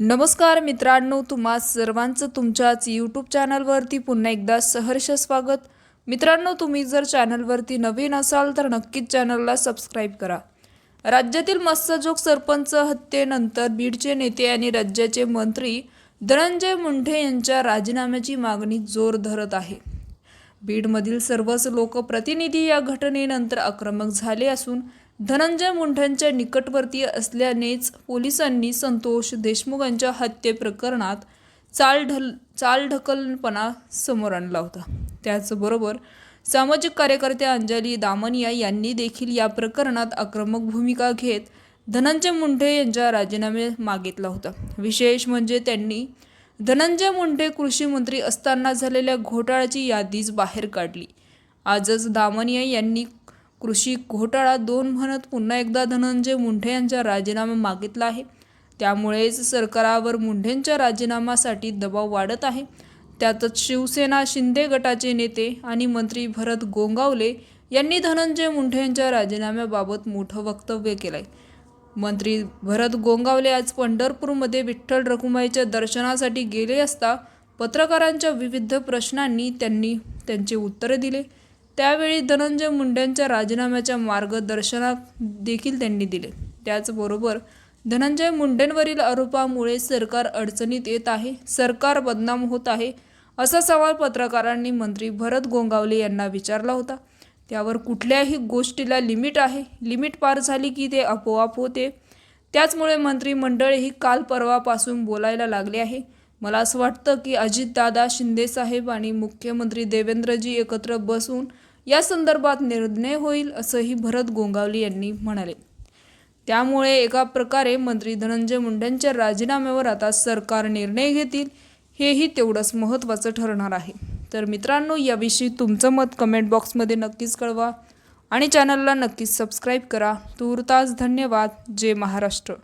नमस्कार मित्रांनो तुम्हा सर्वांचं तुमच्याच यूट्यूब चॅनलवरती पुन्हा एकदा सहर्ष स्वागत. मित्रांनो तुम्ही जर चॅनलवरती नवीन असाल तर नक्कीच चॅनलला सबस्क्राईब करा. राज्यातील मत्स्यजोग सरपंच हत्येनंतर बीडचे नेते आणि राज्याचे मंत्री धनंजय मुंढे यांच्या राजीनाम्याची मागणी जोर धरत आहे. बीडमधील सर्वच लोकप्रतिनिधी या घटनेनंतर आक्रमक झाले असून धनंजय मुंढेंच्या निकटवर्ती असल्यानेच पोलिसांनी संतोष देशमुखांच्या हत्येप्रकरणात हत्ये प्रकरणात चाल चालढकलपणा समोर आणला होता. त्याचबरोबर सामाजिक कार्यकर्त्या अंजली दामनिया यांनी देखील या प्रकरणात आक्रमक भूमिका घेत धनंजय मुंढे यांच्या राजीनामे मागितला होता. विशेष म्हणजे त्यांनी धनंजय मुंढे कृषी मंत्री असताना झालेल्या घोटाळ्याची यादीच बाहेर काढली. आजच दामनिया यांनी कृषी घोटाळा दोन म्हणत पुन्हा एकदा धनंजय मुंढे यांचा राजीनामा मागितला आहे. त्यामुळेच सरकारावर मुंढेंच्या राजीनाम्यासाठी दबाव वाढत आहे. त्यातच शिवसेना शिंदे गटाचे नेते आणि मंत्री भरत गोंगावले यांनी धनंजय मुंढे यांच्या राजीनाम्याबाबत मोठं वक्तव्य केलंय. मंत्री भरत गोंगावले आज पंढरपूरमध्ये विठ्ठल रखुमाईच्या दर्शनासाठी गेले असता पत्रकारांच्या विविध प्रश्नांनी त्यांनी त्यांचे उत्तरे दिले. त्यावेळी धनंजय मुंडेंच्या राजीनाम्याच्या मार्गदर्शनात देखील त्यांनी दिले. त्याचबरोबर धनंजय मुंडेंवरील आरोपामुळे सरकार अडचणीत येत आहे सरकार बदनाम होत आहे असा सवाल पत्रकारांनी मंत्री भरत गोंगावले यांना विचारला होता. त्यावर कुठल्याही गोष्टीला लिमिट आहे लिमिट पार झाली की ते आपोआप होते. त्याचमुळे मंत्रिमंडळही काल परवापासून बोलायला लागले आहे. मला असं वाटतं की अजितदादा शिंदेसाहेब आणि मुख्यमंत्री देवेंद्रजी एकत्र बसून या संदर्भात निर्णय होईल असंही भरत गोंगावले यांनी म्हणाले. त्यामुळे एका प्रकारे मंत्री धनंजय मुंडेंच्या राजीनाम्यावर आता सरकार निर्णय घेतील हेही तेवढंच महत्त्वाचं ठरणार आहे. तर मित्रांनो याविषयी तुमचं मत कमेंट बॉक्समध्ये नक्कीच कळवा आणि चॅनलला नक्कीच सबस्क्राईब करा. तूर्तास धन्यवाद. जय महाराष्ट्र.